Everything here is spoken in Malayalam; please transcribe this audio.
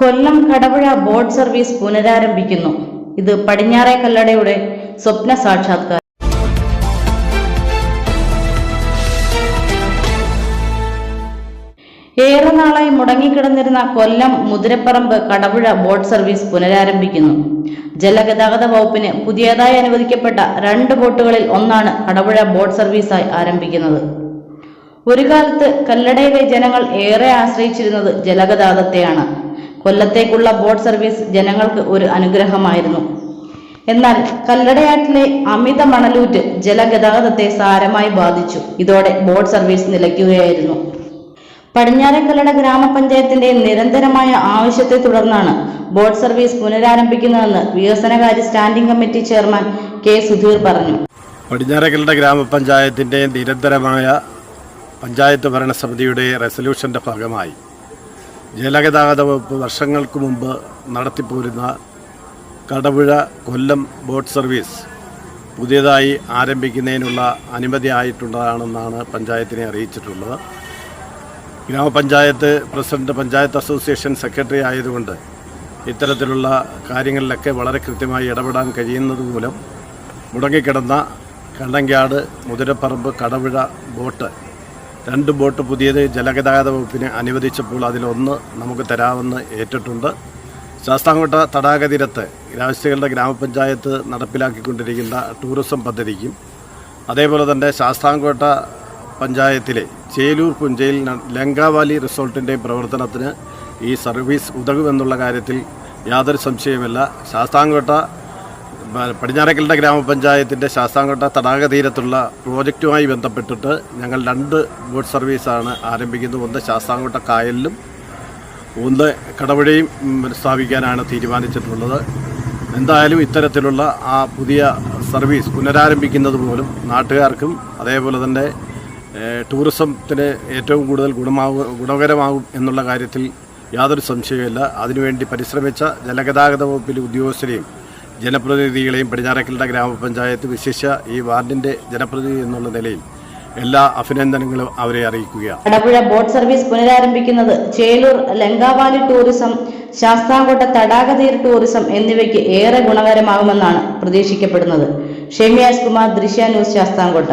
കൊല്ലം കടപുഴ ബോട്ട് സർവീസ് പുനരാരംഭിക്കുന്നു. ഇത് പടിഞ്ഞാറേ കല്ലടയുടെ സ്വപ്ന സാക്ഷാത്കാരം. ഏറെ നാളായി മുടങ്ങിക്കിടന്നിരുന്ന കൊല്ലം മുതിരപ്പറമ്പ് കടപുഴ ബോട്ട് സർവീസ് പുനരാരംഭിക്കുന്നു. ജലഗതാഗത വകുപ്പിന് പുതിയതായി അനുവദിക്കപ്പെട്ട രണ്ട് ബോട്ടുകളിൽ ഒന്നാണ് കടപുഴ ബോട്ട് സർവീസായി ആരംഭിക്കുന്നത്. ഒരു കാലത്ത് കല്ലടയിലെ ജനങ്ങൾ ഏറെ ആശ്രയിച്ചിരുന്നത് ജലഗതാഗതത്തെയാണ്. കൊല്ലത്തേക്കുള്ള ബോട്ട് സർവീസ് ജനങ്ങൾക്ക് ഒരു അനുഗ്രഹമായിരുന്നു. എന്നാൽ കല്ലടയാട്ടിലെ അമിത മണലൂറ്റ് ജലഗതാഗതത്തെ സാരമായി ബാധിച്ചു. ഇതോടെ ബോട്ട് സർവീസ് നിലയ്ക്കുകയായിരുന്നു. പടിഞ്ഞാറേക്കല്ലട ഗ്രാമപഞ്ചായത്തിന്റെ നിരന്തരമായ ആവശ്യത്തെ തുടർന്നാണ് ബോട്ട് സർവീസ് പുനരാരംഭിക്കുന്നതെന്ന് വികസനകാര്യ standing committee chairman K Sudheer പറഞ്ഞു. പടിഞ്ഞാറക്കലുടെ ഗ്രാമപഞ്ചായത്തിന്റെ നിരന്തരമായ പഞ്ചായത്ത് ഭരണസമിതിയുടെ റെസൊല്യൂഷന്റെ ഭാഗമായി ജലഗതാഗത വകുപ്പ് വർഷങ്ങൾക്ക് മുമ്പ് നടത്തിപ്പോരുന്ന കടപുഴ കൊല്ലം ബോട്ട് സർവീസ് പുതിയതായി ആരംഭിക്കുന്നതിനുള്ള അനുമതി ആയിട്ടുള്ളതാണെന്നാണ് പഞ്ചായത്തിനെ അറിയിച്ചിട്ടുള്ളത്. ഗ്രാമപഞ്ചായത്ത് പ്രസിഡന്റ് പഞ്ചായത്ത് അസോസിയേഷൻ സെക്രട്ടറി ആയതുകൊണ്ട് ഇത്തരത്തിലുള്ള കാര്യങ്ങളിലൊക്കെ വളരെ കൃത്യമായി ഇടപെടാൻ കഴിയുന്നത് മൂലം മുടങ്ങിക്കിടന്ന കണ്ണങ്കാട് മുതിരപ്പറമ്പ് കടപുഴ ബോട്ട് രണ്ട് ബോട്ട് പുതിയത് ജലഗതാഗത വകുപ്പിനെ അനുവദിച്ചപ്പോൾ അതിലൊന്ന് നമുക്ക് തരാമെന്ന് ഏറ്റിട്ടുണ്ട്. ശാസ്താംകോട്ട തടാക തീരത്ത് ഗ്രാമസ്ഥകളുടെ ഗ്രാമപഞ്ചായത്ത് നടപ്പിലാക്കിക്കൊണ്ടിരിക്കുന്ന ടൂറിസം പദ്ധതിക്കും അതേപോലെ തന്നെ ശാസ്താംകോട്ട പഞ്ചായത്തിലെ ചേലൂർ പുഞ്ചയിൽ ലങ്കാവാലി റിസോർട്ടിന്റെയും പ്രവർത്തനത്തിന് ഈ സർവീസ് ഉതകുമെന്നുള്ള കാര്യത്തിൽ യാതൊരു സംശയവുമില്ല. ശാസ്താംകോട്ട പടിഞ്ഞാറക്കലിന്റെ ഗ്രാമപഞ്ചായത്തിന്റെ ശാസ്താംകോട്ട തടാക തീരത്തുള്ള പ്രോജക്റ്റുമായി ബന്ധപ്പെട്ടിട്ട് ഞങ്ങൾ രണ്ട് ബോട്ട് സർവീസാണ് ആരംഭിക്കുന്നത്. ഒന്ന് ശാസ്താംകോട്ട കായലിലും ഒന്ന് കടവഴയും സ്ഥാപിക്കാനാണ് തീരുമാനിച്ചിട്ടുള്ളത്. എന്തായാലും ഇത്തരത്തിലുള്ള ആ പുതിയ സർവീസ് പുനരാരംഭിക്കുന്നത് പോലും നാട്ടുകാർക്കും അതേപോലെ തന്നെ ടൂറിസത്തിന് ഏറ്റവും കൂടുതൽ ഗുണമാകും ഗുണകരമാകും എന്നുള്ള കാര്യത്തിൽ യാതൊരു സംശയവുമില്ല. അതിനുവേണ്ടി പരിശ്രമിച്ച ജലഗതാഗത വകുപ്പിലെ ഉദ്യോഗസ്ഥരെയും ജനപ്രതിനിധികളെയും പടിഞ്ഞാറക്കലിന്റെ ഗ്രാമപഞ്ചായത്ത് വിശേഷ ഈ വാർഡിന്റെ ജനപ്രതിനിധി എന്നുള്ള നിലയിൽ എല്ലാ അഭിനന്ദനങ്ങളും അവരെ അറിയിക്കുകയാണ്. കടപുഴ ബോട്ട് സർവീസ് പുനരാരംഭിക്കുന്നത് ചേലൂർ ലങ്കാവാലി ടൂറിസം ശാസ്താംകോട്ട തടാകതീര ടൂറിസം എന്നിവയ്ക്ക് ഏറെ ഗുണകരമാകുമെന്നാണ് പ്രതീക്ഷിക്കപ്പെടുന്നത്. ഷെമിയാസ് കുമാർ ദൃശ്യ ന്യൂസ് ശാസ്താംകോട്ട.